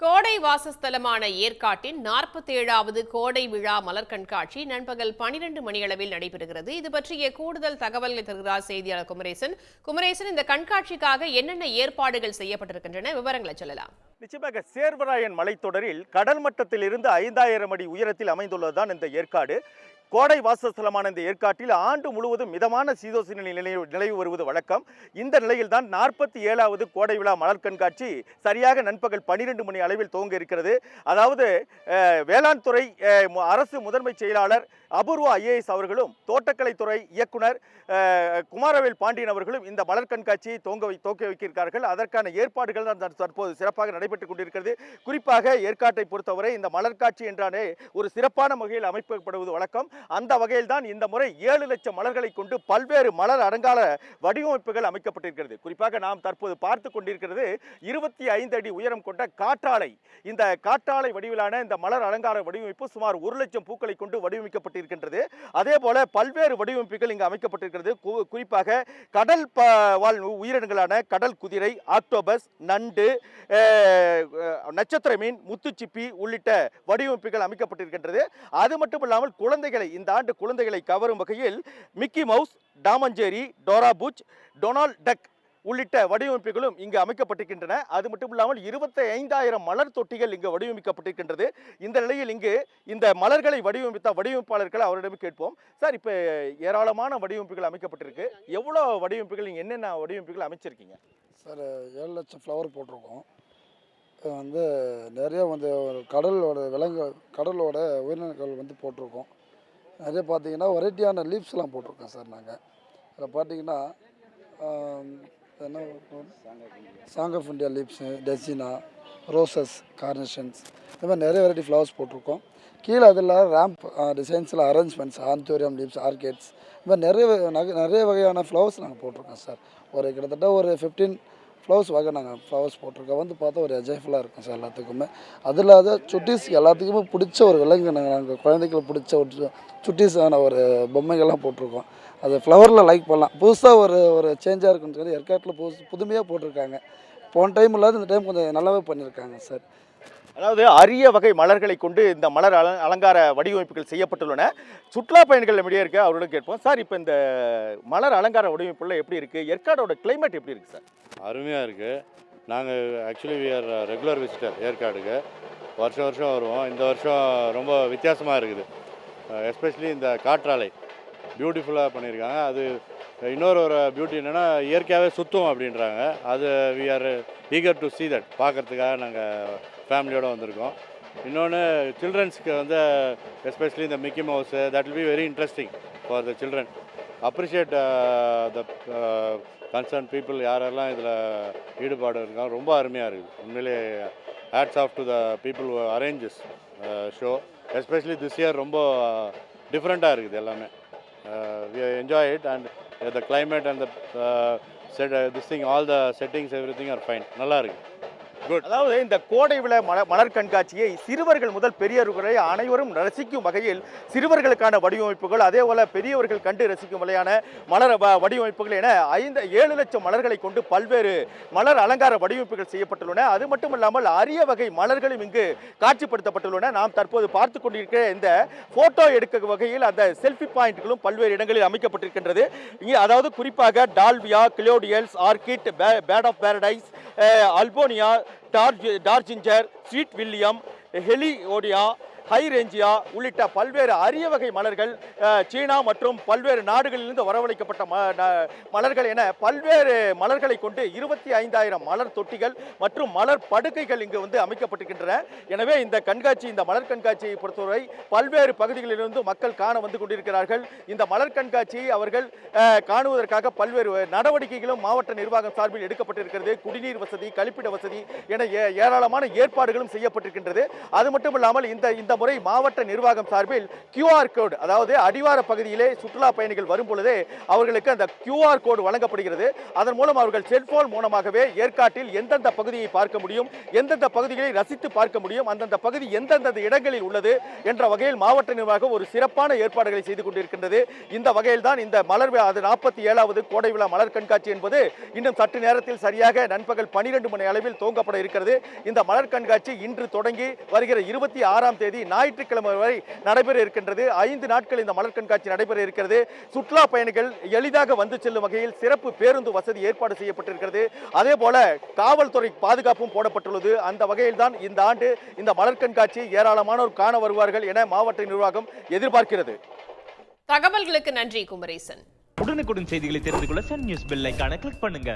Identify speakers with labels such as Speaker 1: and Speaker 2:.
Speaker 1: கோடை வாசஸ்தலமான ஏற்காட்டின் நாற்பத்தேழாவது கோடை விழா மலர் கண்காட்சி நண்பகல் பனிரெண்டு மணியளவில் நடைபெறுகிறது. இது பற்றிய கூடுதல் தகவல்களை தருகிறார் செய்தியாளர் குமரேசன். குமரேசன் இந்த கண்காட்சிக்காக என்னென்ன ஏற்பாடுகள் செய்யப்பட்டிருக்கின்றன? விவரங்களை சொல்லலாம்.
Speaker 2: நிச்சயமாக சேர்வராயன் மலைத்தொடரில் கடல் மட்டத்தில் இருந்து ஐந்தாயிரம் அடி உயரத்தில் அமைந்துள்ளதுதான் இந்த ஏற்காடு. கோடை வாசஸ்தலமான இந்த ஏற்காட்டில் ஆண்டு முழுவதும் மிதமான சீதோசன நிலை நிலவி வருவது வழக்கம். இந்த நிலையில் தான் நாற்பத்தி ஏழாவது கோடை விழா மலர் கண்காட்சி சரியாக நண்பகல் பன்னிரெண்டு மணி அளவில் துவங்க இருக்கிறது. அதாவது அஹ், வேளாண் துறை அஹ், அரசு முதன்மை செயலாளர் அபூர்வா ஐஏஎஸ் அவர்களும் தோட்டக்கலைத்துறை இயக்குனர் குமாரவேல் பாண்டியன் அவர்களும் இந்த மலர் கண்காட்சியை தோங்க வை துவக்கி வைக்கிறார்கள் அதற்கான ஏற்பாடுகள் தான் தற்போது சிறப்பாக நடைபெற்றுக் கொண்டிருக்கிறது. குறிப்பாக ஏற்காட்டை பொறுத்தவரை இந்த மலர் காட்சி என்றாலே ஒரு சிறப்பான வகையில் அமைக்கப்படுவது வழக்கம். அந்த வகையில் தான் இந்த முறை ஏழு லட்சம் மலர்களை கொண்டு பல்வேறு மலர் அலங்கார வடிவமைப்புகள் அமைக்கப்பட்டிருக்கிறது. குறிப்பாக நாம் தற்போது பார்த்து கொண்டிருக்கிறது இருபத்தி ஐந்து அடி உயரம் கொண்ட காற்றாலை. இந்த காற்றாலை வடிவிலான இந்த மலர் அலங்கார வடிவமைப்பு சுமார் ஒரு லட்சம் பூக்களை கொண்டு இருக்கின்றது. அதே போல பல்வேறு வடிவமைப்புகள் இங்கு அமைக்கப்பட்டிருக்கிறது. குறிப்பாக கடல் வாழ் உயிரினங்களான கடல் குதிரை ஆக்டோபஸ் நண்டு நட்சத்திர மீன் முத்துச்சிப்பி உள்ளிட்ட வடிவமைப்புகள் அமைக்கப்பட்டிருக்கின்றது. அது மட்டும் இல்லாமல் குழந்தைகளை இந்த ஆண்டு குழந்தைகளை கவரும் வகையில் Mickey Mouse Tom and Jerry Dora புச் Donald Duck உள்ளிட்ட வடிவமைப்புகளும் இங்கு அமைக்கப்பட்டிருக்கின்றன. அது மட்டும் இல்லாமல் இருபத்தி ஐந்தாயிரம் மலர் தொட்டிகள் இங்கு வடிவமைக்கப்பட்டிருக்கின்றது. இந்த நிலையில் இங்கு இந்த மலர்களை வடிவமைத்த வடிவமைப்பாளர்கள் அவரிடம் கேட்போம். சார் இப்போ ஏராளமான வடிவமைப்புகள் அமைக்கப்பட்டிருக்கு. எவ்வளோ வடிவமைப்புகள் நீங்கள் என்னென்ன வடிவமைப்புகள் அமைச்சிருக்கீங்க?
Speaker 3: சார் ஏழு லட்சம் ஃப்ளவர் போட்டிருக்கோம். வந்து நிறைய வந்து கடலோட விலங்கு கடலோட உயிரினங்கள் வந்து போட்டிருக்கோம். நிறைய பார்த்தீங்கன்னா வெரைட்டியான லீவ்ஸ்லாம் போட்டிருக்கோம் சார் நாங்கள் அதில் பார்த்தீங்கன்னா என்ன சாங் ஆஃப் இந்தியா லீவ்ஸு டெசினா ரோசஸ் கார்னேஷன்ஸ் இந்த மாதிரி நிறைய வெரைட்டி ஃப்ளவர்ஸ் போட்டிருக்கோம். கீழே அதில் ரேம்ப் டிசைன்ஸில் அரேஞ்ச்மெண்ட்ஸ் ஆந்தோரியம் லீப்ஸ் ஆர்கேட்ஸ் இந்த மாதிரி நிறைய நிறைய வகையான ஃப்ளவர்ஸ் நாங்கள் போட்டிருக்கோம் சார் ஒரு கிட்டத்தட்ட ஒரு ஃபிஃப்டீன் ஃப்ளவர்ஸ் வகை நாங்கள் ஃப்ளவர்ஸ் போட்டிருக்கோம். வந்து பார்த்தா ஒரு எஜைஃபுல்லாக இருக்கும் சார் எல்லாத்துக்குமே. அது இல்லாத சுட்டீஸ் எல்லாத்துக்குமே பிடிச்ச ஒரு விலங்கு நாங்கள் நாங்கள் குழந்தைகளுக்கு பிடிச்ச ஒரு சுட்டீஸான ஒரு பொம்மைகள்லாம் போட்டிருக்கோம். அது ஃப்ளவரில் லைக் பண்ணலாம். புதுசாக ஒரு ஒரு சேஞ்சாக இருக்குன்னு சொல்லி ஏற்காட்டில் புதுசு புதுமையாக போட்டிருக்காங்க. போன டைம் இல்லாத இந்த டைம் கொஞ்சம் நல்லாவே பண்ணியிருக்காங்க சார்.
Speaker 2: அதாவது அரிய வகை மலர்களை கொண்டு இந்த மலர் அல அலங்கார வடிவமைப்புகள் செய்யப்பட்டுள்ளன. சுற்றுலா பயணிகள் நம்மிடையே இருக்கு அவர்களும் கேட்போம். சார் இப்போ இந்த மலர் அலங்கார வடிவமைப்புலாம் எப்படி இருக்கு? ஏற்காடோட கிளைமேட் எப்படி இருக்கு சார்?
Speaker 4: அருமையாக இருக்குது நாங்கள் actually we are regular visitor ஏற்காடுக்கு. வருஷம் வருஷம் வருவோம். இந்த வருஷம் ரொம்ப வித்தியாசமாக இருக்குது. எஸ்பெஷலி இந்த காற்றாலை. பியூட்டிஃபுல்லாக பண்ணியிருக்காங்க. அது இன்னொரு ஒரு பியூட்டி என்னென்னா இயற்கையாகவே சுத்தம் அப்படின்றாங்க. அது we are eager to see that பார்க்கறதுக்காக நாங்கள் ஃபேமிலியோடு வந்திருக்கோம். இன்னொன்று சில்ட்ரன்ஸ்க்கு வந்து எஸ்பெஷலி இந்த Mickey Mouse that will be very interesting for the children appreciate the concern people யாரெல்லாம் இதில் ஈடுபாடு இருக்காங்க ரொம்ப அருமையாக இருக்குது உண்மையிலே hats off to the people arranges show especially this year ரொம்ப டிஃப்ரெண்ட்டாக இருக்குது எல்லாமே. We enjoy it and the climate and the set this thing all the settings every thing are fine நல்லா இருக்குது
Speaker 2: அதாவது இந்த கோடை விழா மலர் கண்காட்சியை சிறுவர்கள் முதல் பெரியவர்களை அனைவரும் ரசிக்கும் வகையில் சிறுவர்களுக்கான வடிவமைப்புகள் அதே போல பெரியவர்கள் கண்டு ரசிக்கும் வகையான மலர் வ- வடிவமைப்புகள் என ஐந்து ஏழு லட்சம் மலர்களை கொண்டு பல்வேறு மலர் அலங்கார வடிவமைப்புகள் செய்யப்பட்டுள்ளன. அது மட்டும் இல்லாமல் அரிய வகை மலர்களும் இங்கு காட்சிப்படுத்தப்பட்டுள்ளன. நாம் தற்போது பார்த்து கொண்டிருக்கிற இந்த போட்டோ எடுக்க வகையில் அந்த செல்ஃபி பாயிண்ட்களும் பல்வேறு இடங்களில் அமைக்கப்பட்டிருக்கின்றது. இங்கே அதாவது குறிப்பாக டால்வியா gladiolus orchid bird of paradise Albania torch torch ginger sweet william ஹெலிஓடியா hydrangea உள்ளிட்ட பல்வேறு அரிய வகை மலர்கள் சீனா மற்றும் பல்வேறு நாடுகளிலிருந்து வரவழைக்கப்பட்ட ம ந- மலர்கள் என பல்வேறு மலர்களை கொண்டு இருபத்தி ஐந்தாயிரம் மலர் தொட்டிகள் மற்றும் மலர் படுக்கைகள் இங்கு வந்து அமைக்கப்பட்டிருக்கின்றன. எனவே இந்த கண்காட்சி இந்த மலர் கண்காட்சியை பொறுத்தவரை பல்வேறு பகுதிகளிலிருந்து மக்கள் காண வந்து கொண்டிருக்கிறார்கள். இந்த மலர் கண்காட்சியை அவர்கள் காணுவதற்காக பல்வேறு நடவடிக்கைகளும் மாவட்ட நிர்வாகம் சார்பில் எடுக்கப்பட்டிருக்கிறது. குடிநீர் வசதி கழிப்பிட வசதி என ஏ- ஏராளமான ஏற்பாடுகளும் செய்யப்பட்டிருக்கின்றது. அது மட்டும் இல்லாமல் இந்த இந்த முறை மாவட்ட நிர்வாகம் சார்பில் கியூஆர் கோடு அதாவது அடிவார பகுதியிலே சுற்றுலா பயணிகள் வரும் பொழுதே அவர்களுக்கு அந்த கியூஆர் கோடு வழங்கப்படுகிறது. அதன் மூலம் அவர்கள் செல்போன் மூலமாகவே ஏற்காட்டில் எந்தெந்த பகுதியை பார்க்க முடியும் எந்தெந்த பகுதிகளை ரசித்து பார்க்க முடியும் அந்தந்த பகுதி எந்தெந்த இடங்களில் உள்ளது என்ற வகையில் மாவட்ட நிர்வாகம் ஒரு சிறப்பான ஏற்பாடுகளை செய்து கொண்டிருக்கின்றது. இந்த வகையில் தான் இந்த மலர் அது நாற்பத்தி ஏழாவது கோடை விழா மலர் கண்காட்சி என்பது இன்னும் சற்று நேரத்தில் சரியாக நண்பகல் பனிரெண்டு மணி அளவில் துவங்கப்பட இருக்கிறது. இந்த மலர் கண்காட்சி இன்று தொடங்கி வருகிற இருபத்தி ஆறாம் தேதி ஞாயிற்றுக்கிழமை வரை நடைபெற இருக்கின்றது. ஐந்து நாட்கள் இந்த மலர் கண்காட்சி நடைபெற இருக்கிறது. சுற்றுலா பயணிகள் எளிதாக வந்து செல்லும் வகையில் சிறப்பு பேருந்து வசதி ஏற்பாடு செய்யப்பட்டிருக்கிறது. அதே போல காவல்துறை பாதுகாப்பும் போடப்பட்டுள்ளது. அந்த வகையில் தான் இந்த ஆண்டு இந்த மலர் கண்காட்சி ஏராளமானோர் காண வருவார்கள் என மாவட்ட நிர்வாகம் எதிர்பார்க்கிறது.
Speaker 1: தகவல்களுக்கு நன்றி குமரேசன்.
Speaker 5: உடனுக்குடன் செய்திகளை தெரிந்து கொள்ள சன் நியூஸ் பெல் ஐகானை கிளிக் பண்ணுங்க.